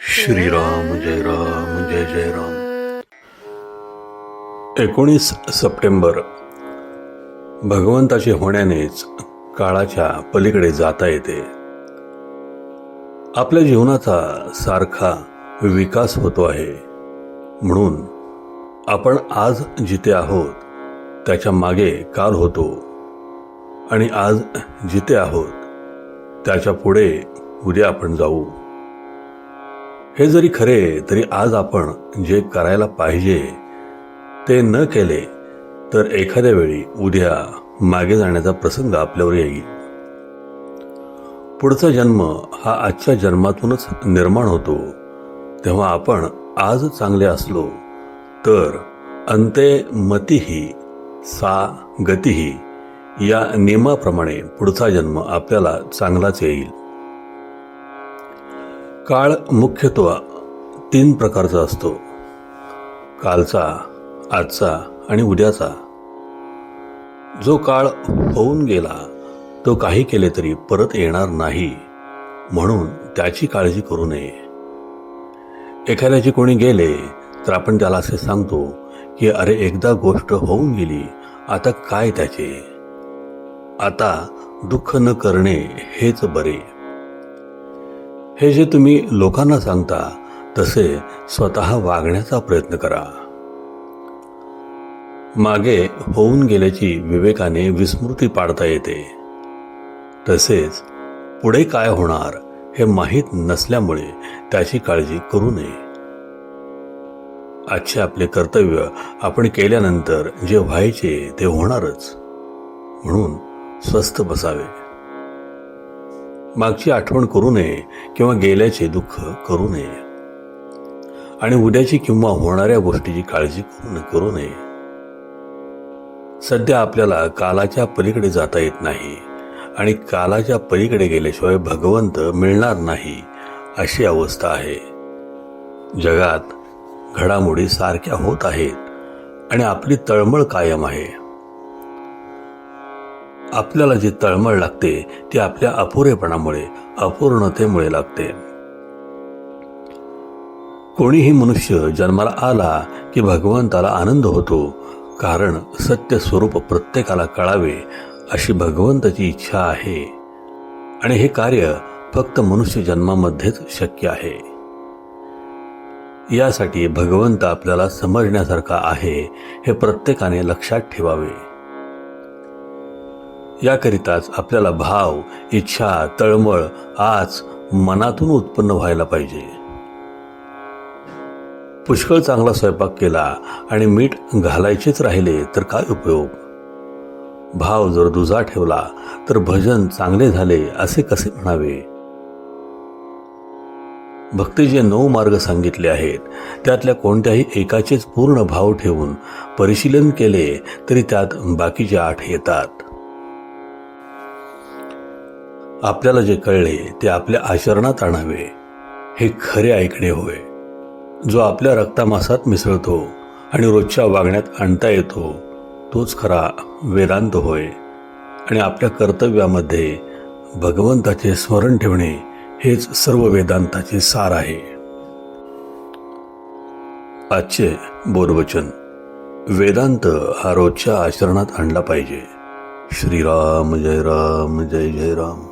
श्रीराम जय राम जय जय राम। एकोणीस सप्टेंबर भगवंताचे होण्यानेच काळाच्या पलीकडे जाता येते. आपल्या जीवनाचा सारखा विकास होतो आहे. म्हणून आपण आज जिथे आहोत त्याच्यामागे काल होतो. आणि आज जिथे आहोत त्याच्या पुढे उद्या आपण जाऊ. हे जरी खरे तरी आज आपण जे करायला पाहिजे ते न केले तर एखाद्या वेळी उद्या मागे जाण्याचा प्रसंग आपल्यावर येईल. पुढचा जन्म हा आजच्या जन्मातूनच निर्माण होतो. तेव्हा आपण आज चांगले असलो तर अंते मतीही सा गतीही. या नियमाप्रमाणे पुढचा जन्म आपल्याला चांगलाच येईल. काळ मुख्यत्व तीन प्रकारचा असतो. कालचा आजचा आणि उद्याचा. जो काळ होऊन गेला तो काही केले तरी परत येणार नाही म्हणून त्याची काळजी करू नये. एखाद्याची कोणी गेले तर आपण त्याला असे सांगतो की अरे एकदा गोष्ट होऊन गेली आता काय त्याचे? आता दुःख न करणे हेच बरे. हे जे तुम्ही लोकांना सांगता तसे स्वतः वागण्याचा प्रयत्न करा. मागे होऊन गेल्याची विवेकाने विस्मृती पाडता येते. तसेच पुढे काय होणार हे माहीत नसल्यामुळे त्याची काळजी करू नये. आजचे आपले कर्तव्य आपण केल्यानंतर जे व्हायचे ते होणारच. म्हणून स्वस्थ बसावे. मागची आठवण करू नये किंवा गेल्याचे दुःख करू नये. आणि उद्याची किंवा होणाऱ्या गोष्टीची काळजी करू करू नये. सध्या आपल्याला कालाच्या पलीकडे जाता येत नाही आणि कालाच्या पलीकडे गेल्याशिवाय भगवंत मिळणार नाही अशी अवस्था आहे. जगात घडामोडी सारख्या होत आहेत आणि आपली तळमळ कायम आहे. आपल्याला जी तळमळ लागते ती आपल्या अपुरेपणामुळे अपूर्णतेमुळे लागते. कोणीही मनुष्य जन्माला आला की भगवंताला आनंद होतो कारण सत्य स्वरूप प्रत्येकाला कळावे अशी भगवंताची इच्छा आहे. आणि हे कार्य फक्त मनुष्य जन्मामध्येच शक्य आहे. यासाठी भगवंत आपल्याला समजण्यासारखा आहे हे प्रत्येकाने लक्षात ठेवावे. याकरिताच आपल्याला भाव इच्छा तळमळ आज मनातून उत्पन्न व्हायला पाहिजे. पुष्कळ चांगला स्वयंपाक केला आणि मीठ घालायचेच राहिले तर काय उपयोग? भाव जर दुजा ठेवला तर भजन चांगले झाले असे कसे म्हणावे? भक्ती जे नऊ मार्ग सांगितले आहेत त्यातल्या कोणत्याही एकाचेच पूर्ण भाव ठेवून परिशीलन केले तरी त्यात बाकीचे आठ येतात. आपल्याला जे कळले ते आपल्या आचरणात आणावे. हे खरे ऐकणे होय. जो आपल्या रक्तामासात मिसळतो आणि रोजच्या वागण्यात आणता येतो तोच खरा वेदांत होय. आणि आपल्या कर्तव्यामध्ये भगवंताचे स्मरण ठेवणे हेच सर्व वेदांताचे सार आहे. आजचे बोधवचन. वेदांत हा रोजच्या आचरणात आणला पाहिजे. श्रीराम जय राम जय जय राम.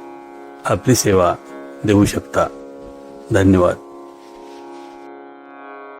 आपली सेवा देऊ शकता. धन्यवाद.